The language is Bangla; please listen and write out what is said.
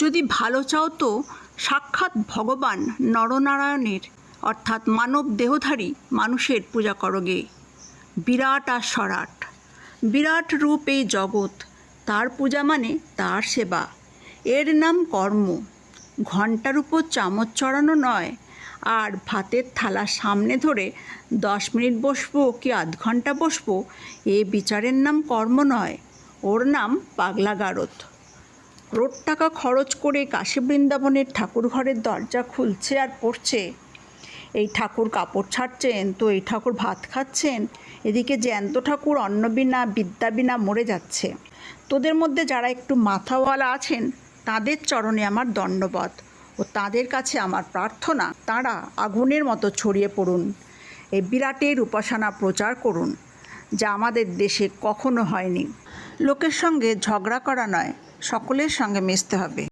যদি ভালো চাও তো সাক্ষাৎ ভগবান নরনারায়ণের, অর্থাৎ মানব দেহধারী মানুষের পূজা করোগে বিরাট আর সরাট। বিরাট রূপ এই জগৎ। তার পূজা মানে তার সেবা। এর নাম কর্ম। ঘণ্টার উপর চামচ চড়ানো নয়, আর ভাতের থালা সামনে ধরে দশ মিনিট বসবো কি আধ ঘণ্টা বসবো, এ বিচারের নাম কর্ম নয়। ওর নাম পাগলা গারদ রোড টাকা খরচ করে কাশী বৃন্দাবনের ঠাকুর ঘরের দরজা খুলছে আর পড়ছে। এই ঠাকুর কাপড় ছাড়ছেন, তো এই ঠাকুর ভাত খাচ্ছেন। এদিকে জ্যান্ত ঠাকুর অন্ন বিনা, বিদ্যা বিনা মরে যাচ্ছে। তোদের মধ্যে যারা একটু মাথাওয়ালা আছেন, তাদের চরণে আমার দণ্ডবধ ও তাদের কাছে আমার প্রার্থনা, তারা আগুনের মতো ছড়িয়ে পড়ুন। এই বিরাটের উপাসনা প্রচার করুন, যা আমাদের দেশে কখনো হয়নি। লোকের সঙ্গে ঝগড়া করা নয় সকলের সঙ্গে মিশতে হবে।